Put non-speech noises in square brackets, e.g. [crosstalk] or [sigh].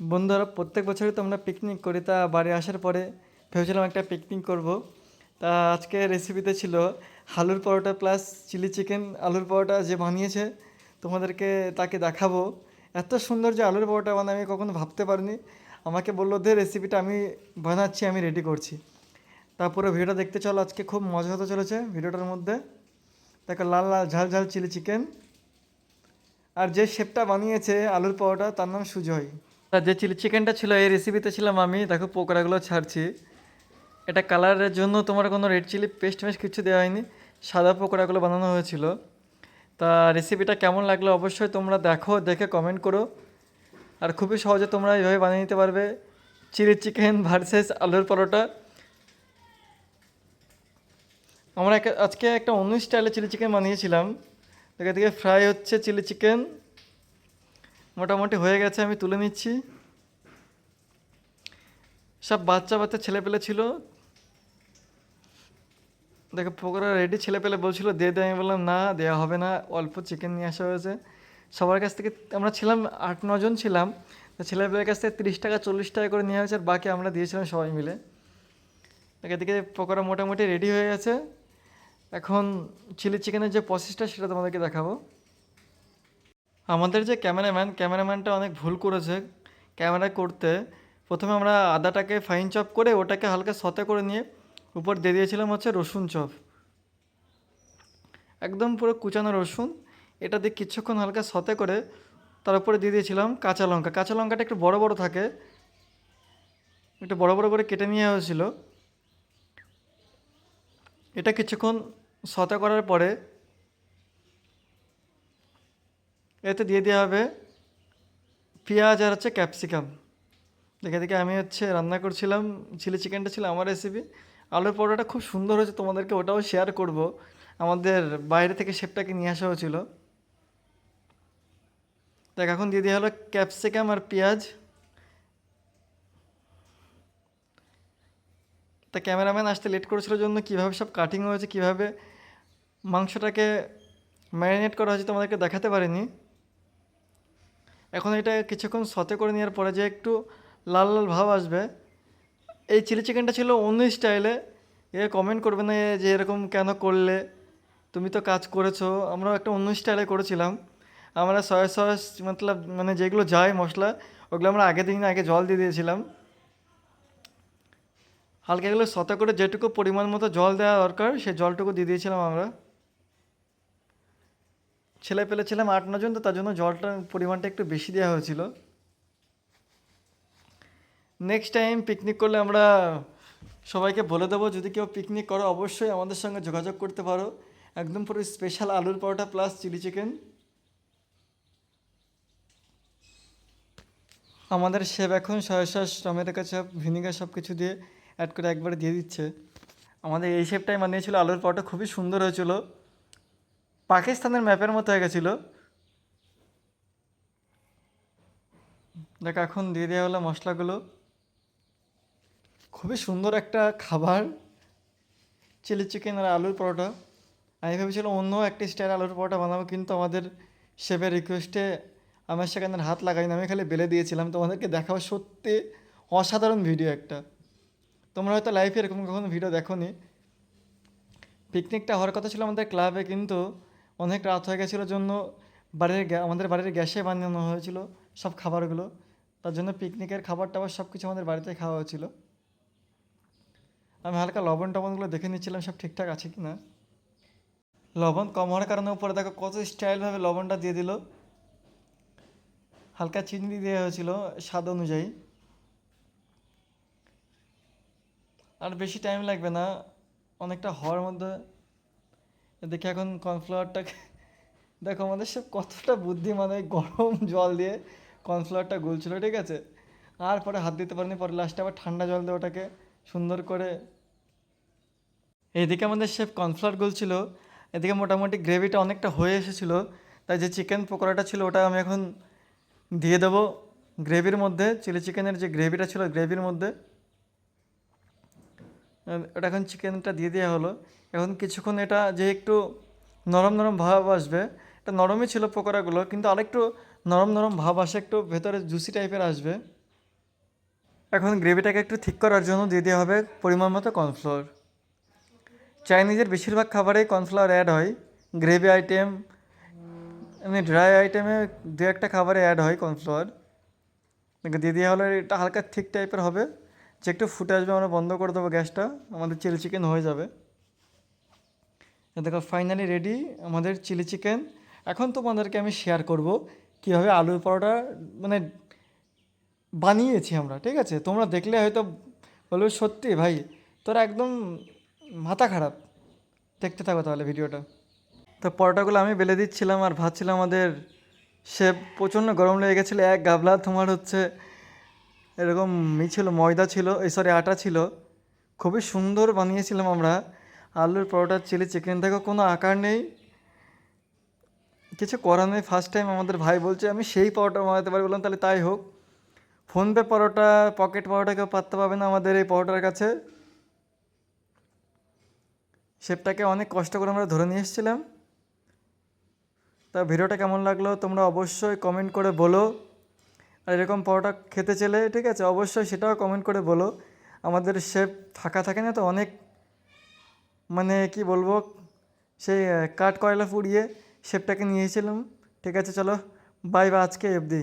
বন্ধুরা, প্রত্যেক বছরই তো আমরা পিকনিক করি, তা বাড়ি আসার পরে ভেবেছিলাম একটা পিকনিক করব। তা আজকে রেসিপিতে ছিল আলুর পরোটা প্লাস চিলি চিকেন আলুর পরোটা যে বানিয়েছে, তোমাদেরকে তাকে দেখাবো। এত সুন্দর যে আলুর পরোটা বানায়, আমি কখনো ভাবতে পারিনি। আমাকে বলল, দে রেসিপিটা আমি বানাচ্ছি, আমি রেডি করছি। তারপরে ভিডিওটা দেখতে চলো, আজকে খুব মজা হতে চলেছে ভিডিওটার মধ্যে। দেখো, লাল লাল, ঝাল ঝাল চিলি চিকেন আর যে শেপটা বানিয়েছে আলুর পরোটা, তার নাম সুজয়। যে চিলি চিকেনটা ছিল, এই রেসিপিতে ছিলাম আমি। দেখো, পোকড়াগুলো ছাড়ছি। এটা কালারের জন্য তোমার কোনো রেড চিলি পেস্ট মেস্ট কিছু দেওয়া হয়নি। সাদা পকোড়াগুলো বানানো হয়েছিল। তা রেসিপিটা কেমন লাগল অবশ্যই তোমরা দেখো, দেখে কমেন্ট করো। আর খুবই সহজে তোমরা এইভাবে বানিয়ে নিতে পারবে। চিলি চিকেন ভার্সেস আলুর পরোটা। আমরা আজকে একটা অন্য স্টাইলে চিলি চিকেন বানিয়েছিলাম। দেখে দিকে ফ্রাই হচ্ছে চিলি চিকেন। মোটামুটি হয়ে গেছে, আমি তুলে নিচ্ছি। সব বাচ্চা বাচ্চা ছেলে পেলে ছিল। দেখো, পকোড়া রেডি ছেলে পেলে বলছিল দিয়ে দে। আমি বললাম, না দেওয়া হবে না, অল্প চিকেন নিয়ে আসা হয়েছে। সবার কাছ থেকে আমরা ছিলাম আট নজন ছিলাম। ছেলেপেলের কাছ থেকে তিরিশ টাকা, চল্লিশ টাকা করে নেওয়া হয়েছে আর বাকি আমরা দিয়েছিলাম সবাই মিলে। এদিকে পকোড়া মোটামুটি রেডি হয়ে গেছে। এখন চিলি চিকেনের যে প্রসেসটা সেটা তোমাদেরকে দেখাবো। আমাদের যে ক্যামেরাম্যান, ক্যামেরাম্যানটা অনেক ভুল করেছে ক্যামেরা করতে। প্রথমে আমরা আদাটাকে ফাইন চপ করে ওটাকে হালকা সতে করে নিয়ে উপর দিয়ে দিয়েছিলাম হচ্ছে রসুন চপ। একদম পুরো কুচানো রসুন। এটা দিয়ে কিছুক্ষণ হালকা সতে করে তার উপরে দিয়ে দিয়েছিলাম কাঁচা লঙ্কা। কাঁচা লঙ্কাটা একটু বড় বড় থাকে। একটু বড় বড় করে কেটে নেওয়া হয়েছিল। এটা কিছুক্ষণ সতে করার পরে এতে দিয়ে দেওয়া হবে পেঁয়াজ আর হচ্ছে ক্যাপসিকাম। দেখে দেখে আমি হচ্ছে রান্না করছিলাম, চিলি চিকেনটা ছিল আমার রেসিপি আলুর পরোটাটা খুব সুন্দর হয়েছে, তোমাদেরকে ওটাও শেয়ার করব। আমাদের বাইরে থেকে শেপটাকে নিয়ে আসা হয়েছিল দেখ এখন দিয়ে দেওয়া হলো ক্যাপসিকাম আর পেঁয়াজ। তা ক্যামেরাম্যান আসতে লেট করেছিল জন্য কীভাবে সব কাটিং হয়েছে, কীভাবে মাংসটাকে ম্যারিনেট করা হয়েছে তোমাদেরকে দেখাতে পারিনি। এখন এটা কিছুক্ষণ সতে করে নেওয়ার পরে যে একটু লাল লাল ভাব আসবে। এই চিলি চিকেনটা ছিল অন্য স্টাইলে এ। কমেন্ট করবে না যে এরকম কেন করলে? তুমি তো কাজ করেছ। আমরা একটা অন্য স্টাইলে করেছিলাম। আমরা সয়া সস মতলব মানে যেগুলো যায় মশলা, ওগুলো আমরা আগে দিন আগে জল দিয়ে দিয়েছিলাম। হালকা এগুলো সতে করে যেটুকু পরিমাণ মতো জল দেওয়া দরকার, সেই জলটুকু দিয়ে দিয়েছিলাম আমরা। ছেলে পেলে ছিলাম আট নজন তো তার জন্য জলটার পরিমাণটা একটু বেশি দেওয়া হয়েছিল। নেক্সট টাইম পিকনিক করলে আমরা সবাইকে বলে দেবো, যদি কেউ পিকনিক করো, অবশ্যই আমাদের সঙ্গে যোগাযোগ করতে পারো। একদম পুরো স্পেশাল আলুর পরোটা প্লাস চিলি চিকেন আমাদের শেফ এখন soya sauce tomato ketchup vinegar সব কিছু দিয়ে অ্যাড করে একবারে দিয়ে দিচ্ছে। আমাদের এই শেপটাই বানিয়েছিল, আলুর পরোটা খুবই সুন্দর হয়েছিল। পাকিস্তানের ম্যাপের মতো হয়ে গেছিল। দেখ, এখন দিয়ে দেওয়া হলো মশলাগুলো। খুবই সুন্দর একটা খাবার। চিলি চিকেন আর আলুর পরোটা। আমি ভেবেছিলাম অন্য একটি স্টাইল আলুর পরোটা বানাবো, কিন্তু আমাদের শেফের রিকোয়েস্টে আমার সেখানে হাত লাগাইনি আমি খালি বেলে দিয়েছিলাম। তোমাদেরকে দেখাও সত্যি অসাধারণ ভিডিও একটা। তোমরা হয়তো লাইফে এরকম কখনো ভিডিও দেখোনি। পিকনিকটা হওয়ার কথা ছিল আমাদের ক্লাবে কিন্তু অনেক রাত হয়ে গেছিল জন্য বাড়ির আমাদের বাড়ির গ্যাসে বানানো হয়েছিল সব খাবারগুলো। তার জন্য পিকনিকের খাবার টাবার সব কিছু আমাদের বাড়িতে খাওয়া হয়েছিল। আমি হালকা লবণ টবণগুলো দেখে নিচ্ছিলাম সব ঠিকঠাক আছে কি না লবণ কম হওয়ার কারণে উপরে দেখো কত স্টাইলভাবে লবণটা দিয়ে দিল। হালকা চিনি দেওয়া হয়েছিল স্বাদ অনুযায়ী। আর বেশি টাইম লাগবে না, অনেকটা হওয়ার মধ্যে দেখি এখন কর্নফ্লাওয়ারটাকে [laughs] দেখো আমাদের সব কতটা বুদ্ধি মানে গরম জল দিয়ে কর্নফ্লাওয়ারটা গুলছিল, ঠিক আছে? আর পরে হাত দিতে পারিনি, পরে লাস্টে আবার ঠান্ডা জল দিয়ে ওটাকে সুন্দর করে এইদিকে আমাদের শেফ কর্নফ্লাওয়ার গুলছিল, এদিকে মোটামুটি গ্রেভিটা অনেকটা হয়ে এসেছিল, তাই যে চিকেন পকোড়াটা ছিল ওটা আমি এখন দিয়ে দেবো গ্রেভির মধ্যে চিলি চিকেনের যে গ্রেভিটা ছিল গ্রেভির মধ্যে। ওটা এখন চিকেনটা দিয়ে দেওয়া হলো। এখন কিছুক্ষণ এটা যে একটু নরম নরম ভাব আসবে, এটা নরমই ছিল পকোড়াগুলো, কিন্তু আরেকটু নরম নরম ভাব আসে, একটু ভেতরে জুসি টাইপের আসবে। এখন গ্রেভিটাকে একটু ঠিক করার জন্য দিয়ে দেওয়া হবে পরিমাণ মতো কর্নফ্লোর চাইনিজের বেশিরভাগ খাবারেই কর্নফ্লাওয়ার অ্যাড হয় গ্রেভি আইটেম এমনি ড্রাই আইটেমে দু একটা খাবারে অ্যাড হয় কর্নফ্লাওয়ার দিয়ে দেওয়া হলে এটা হালকা ঠিক টাইপের হবে। যে একটু ফুটে আসবে, আমরা বন্ধ করে দেবো গ্যাসটা। আমাদের চিলি চিকেন হয়ে যাবে। দেখো ফাইনালি রেডি আমাদের চিলি চিকেন এখন তোমাদেরকে আমি শেয়ার করব কীভাবে আলুর পরোটা মানে বানিয়েছি আমরা, ঠিক আছে? তোমরা দেখলে হয়তো বলবে, সত্যি ভাই, তোরা একদম মাথা খারাপ। দেখতে থাকো তাহলে ভিডিওটা। তো পরোটাগুলো আমি বেলে দিচ্ছিলাম আর ভাবছিলাম আমাদের সে প্রচণ্ড গরম লেগে গেছিল, এক গাবলা। তোমার হচ্ছে এরকম ই ছিল, ময়দা ছিল, এই সরি আটা ছিল। খুবই সুন্দর বানিয়েছিলাম আমরা। আলুর পরোটা, চিলি চিকেন থেকে কোনো আকার নেই। কিছু করার নেই ফার্স্ট টাইম আমাদের ভাই বলছে, আমি সেই পরোটা বানাতে পারি। বললাম, তাহলে তাই হোক। ফোনপে পরোটা, পকেট পরোটা কেউ পাত্তা পাবে না আমাদের এই পরোটার কাছে। শেপটাকে অনেক কষ্ট করে আমরা ধরে নিয়ে এসেছিলাম। তা ভিডিওটা কেমন লাগল তোমরা অবশ্যই কমেন্ট করে বলো। আর এরকম পরোটা খেতে চাইলে, ঠিক আছে, অবশ্যই সেটাও কমেন্ট করে বলো। আমাদের শেফ ফাঁকা থাকে না তো, অনেক মানে কি বলব, সেই কাঠ কয়লা পুড়িয়ে শেপটাকে নিয়েছিলাম। ঠিক আছে, চলো বাই বা আজকে অবধি।